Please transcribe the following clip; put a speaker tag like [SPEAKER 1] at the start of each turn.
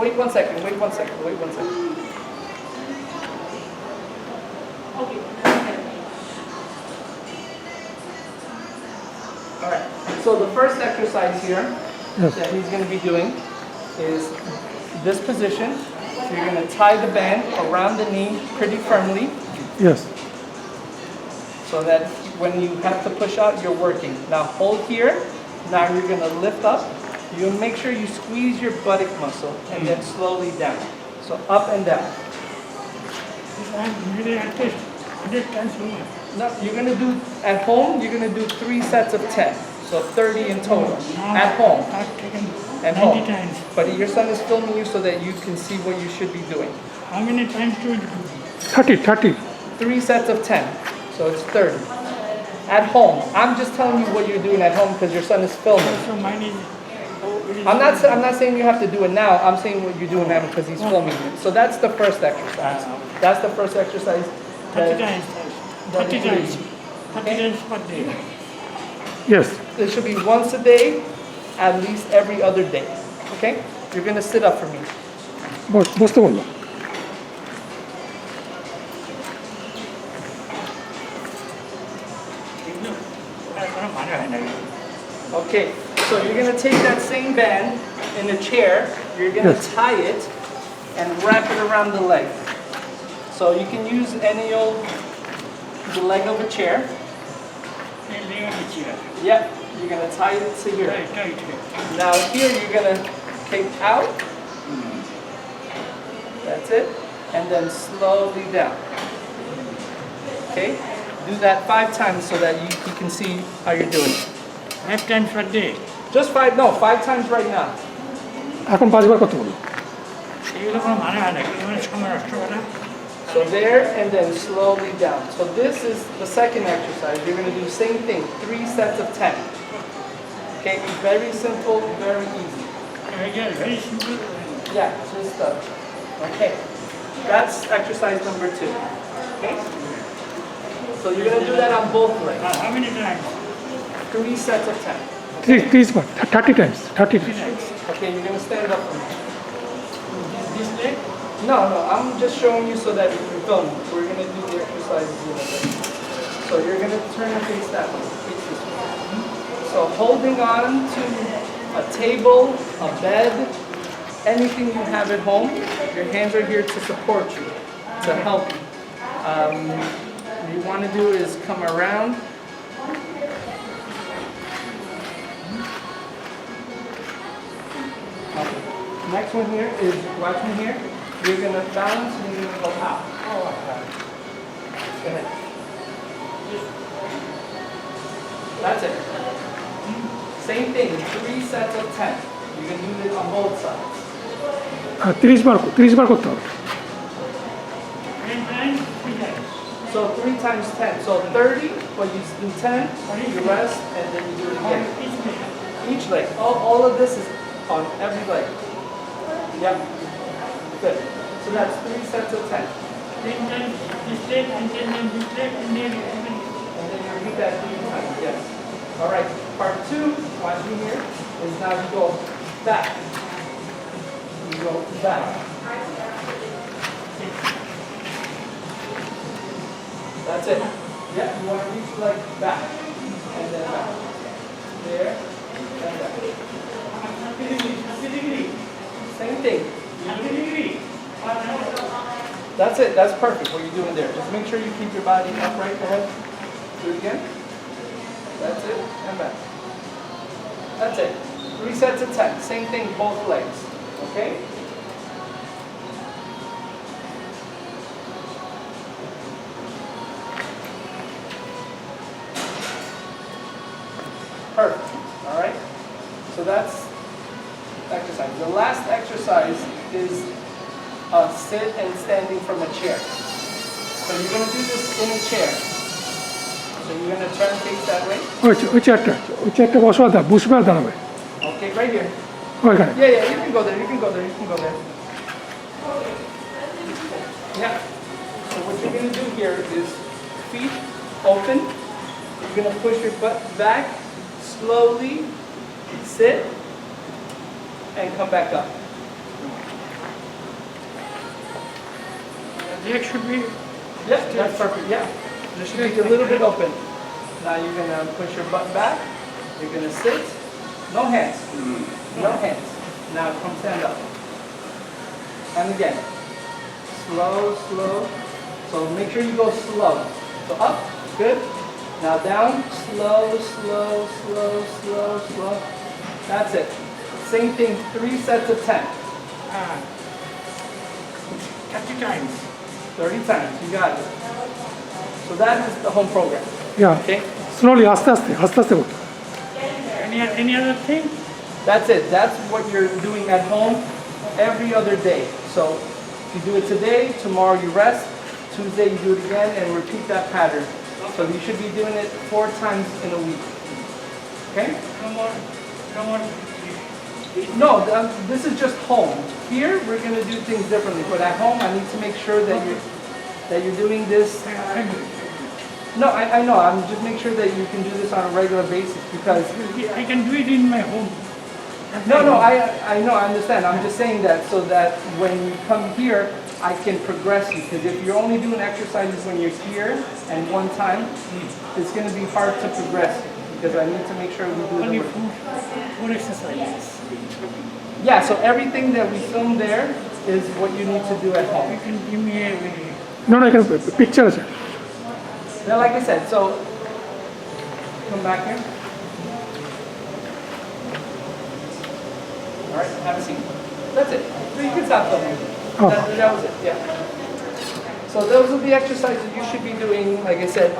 [SPEAKER 1] Wait one second, wait one second, wait one second. All right, so the first exercise here
[SPEAKER 2] Yes.
[SPEAKER 1] that he's gonna be doing is this position. You're gonna tie the band around the knee pretty firmly
[SPEAKER 2] Yes.
[SPEAKER 1] so that when you have to push out, you're working. Now hold here. Now you're gonna lift up. You make sure you squeeze your buttock muscle and then mm. slowly down. So up and down.
[SPEAKER 3] Maybe at least hundred times more.
[SPEAKER 1] No, you're gonna do, at home, you're gonna do three sets of 10. So 30 in total, at home.
[SPEAKER 3] I've taken
[SPEAKER 1] At home.
[SPEAKER 3] times.
[SPEAKER 1] But your son is filming you so that you can see what you should be doing.
[SPEAKER 3] How many times do you do?
[SPEAKER 2] 30, 30.
[SPEAKER 1] Three sets of 10, so it's 30. At home, I'm just telling you what you're doing at home because your son is filming.
[SPEAKER 3] So mine is, it is.
[SPEAKER 1] I'm not, sa- I'm not saying you have to do it now, I'm saying what you're doing now because he's filming you. So that's the first exercise. That's the first exercise.
[SPEAKER 3] Thirty
[SPEAKER 1] that-
[SPEAKER 3] times,
[SPEAKER 1] that
[SPEAKER 3] thirty
[SPEAKER 1] is
[SPEAKER 3] times,
[SPEAKER 1] easy.
[SPEAKER 3] thirty times per day.
[SPEAKER 2] Yes.
[SPEAKER 1] It should be once a day, at least every other day, okay? You're gonna sit up for me.
[SPEAKER 2] বস- বসতে বললো
[SPEAKER 3] এগুলো আর কোনো মানে হয় না
[SPEAKER 1] Okay, so you're going to take that same band in a chair, you're going to
[SPEAKER 2] yes.
[SPEAKER 1] tie it and wrap it around the leg. So you can use any old, the leg of a chair.
[SPEAKER 3] The leg of a chair.
[SPEAKER 1] Yep, you're going to tie it to here. Now here you're going to take out. That's it. And then slowly down. Okay? Do that five times so that you, you can see how you're doing.
[SPEAKER 3] Five times per day.
[SPEAKER 1] Just five, no, five times right now.
[SPEAKER 2] এখন পাঁচবার কত বললো
[SPEAKER 3] এগুলো কোনো মানে হয় না এগুলো মানে সময় নষ্ট করা
[SPEAKER 1] So there and then slowly down. So this is the second exercise. You're gonna do the same thing, three sets of 10. Okay, very simple, very easy.
[SPEAKER 3] Very simple
[SPEAKER 1] Yeah, just uh, okay. That's exercise number two. Okay. So you're gonna do that on both legs.
[SPEAKER 3] How many Times
[SPEAKER 1] Three sets of three,
[SPEAKER 2] three spot, 30 times, 30 times.
[SPEAKER 1] Okay, you're gonna stand up. This,
[SPEAKER 3] this leg?
[SPEAKER 1] No, no, I'm just showing you so that you film. We're gonna do the exercises. So you're gonna turn and face that way, way. So holding on to a table, a bed, anything you have at home, your hands are here to support you, to help you. Um, what you wanna do is come around, Next one here is, watch me here. You're gonna balance and you're gonna go out. Go ahead. That's it. Same thing, three sets of 10. You can do it on both sides.
[SPEAKER 2] তিরিশ বার তিরিশ বার করতে হবে
[SPEAKER 3] ten Times three Times
[SPEAKER 1] So three times 10, so 30, but you do 10, you rest, and then you do it again.
[SPEAKER 3] Each leg
[SPEAKER 1] Each leg, all, all of this is on every leg. Yeah. Good. So that's three sets of
[SPEAKER 3] ten. Same time, you step and then you leg, and then
[SPEAKER 1] And then you repeat that three times. Yes. All right. Part two, watch me here, is now you go back. You go back. That's it. Yeah, you want to reach like back. And then back. There. And back. Same thing. That's it, that's perfect what you're doing there. Just make sure you keep your body upright, ahead. Do it again. That's it, and back. That's it. Three sets of 10, same thing, both legs, okay? exercise is uh, sit and standing from a chair. So you're going to do this in a chair. So you're going to turn things that way.
[SPEAKER 2] Which, which chair? Which chair?
[SPEAKER 1] Okay, right here.
[SPEAKER 2] Okay.
[SPEAKER 1] Yeah, yeah, you can go there. You can go there. You can go there. Yeah. So what you're going to do here is feet open. You're going to push your butt back slowly, sit, and come back up
[SPEAKER 3] leg should be
[SPEAKER 1] Yeah, that's perfect, yeah. Just should be a little bit open. Now you're gonna push your butt back, you're gonna sit, no hands, no hands. Now come stand up. And again, slow, slow. So make sure you go slow. So up, good. Now down, slow, slow, slow, slow, slow. That's it. Same thing, three sets of 10.
[SPEAKER 3] 30 times.
[SPEAKER 1] 30 times, you got it. So that is the home program.
[SPEAKER 2] Yeah.
[SPEAKER 1] Okay?
[SPEAKER 2] Slowly, aste aste, aste aste.
[SPEAKER 3] Any, any other thing?
[SPEAKER 1] That's it. That's what you're doing at home every other day. So if you do it today, tomorrow you rest, Tuesday you do it again, and repeat that pattern. So you should be doing it four times in a week. Okay?
[SPEAKER 3] No more, no more
[SPEAKER 1] no, um, this is just home. Here we're gonna do things differently, but at home I need to make sure that you that you're doing this. No, I, I know. I'm just make sure that you can do this on a regular basis because
[SPEAKER 3] I can do it in my home.
[SPEAKER 1] No, no, I, I know, I understand. I'm just saying that so that when you come here, I can progress you. Because if you're only doing exercises when you're here and one time, it's going to be hard to progress you. Because I need to make sure we do the work.
[SPEAKER 3] Exercises.
[SPEAKER 1] Yeah, so everything that we film there is what you need to do at home.
[SPEAKER 3] You can give me a
[SPEAKER 2] No, no, I can picture. sir.
[SPEAKER 1] Now, like I said, so come back here. All right, have a seat. That's it. So you can stop filming.
[SPEAKER 2] Oh.
[SPEAKER 1] That, that was it. Yeah. So those are the exercises you should be doing. Like I said,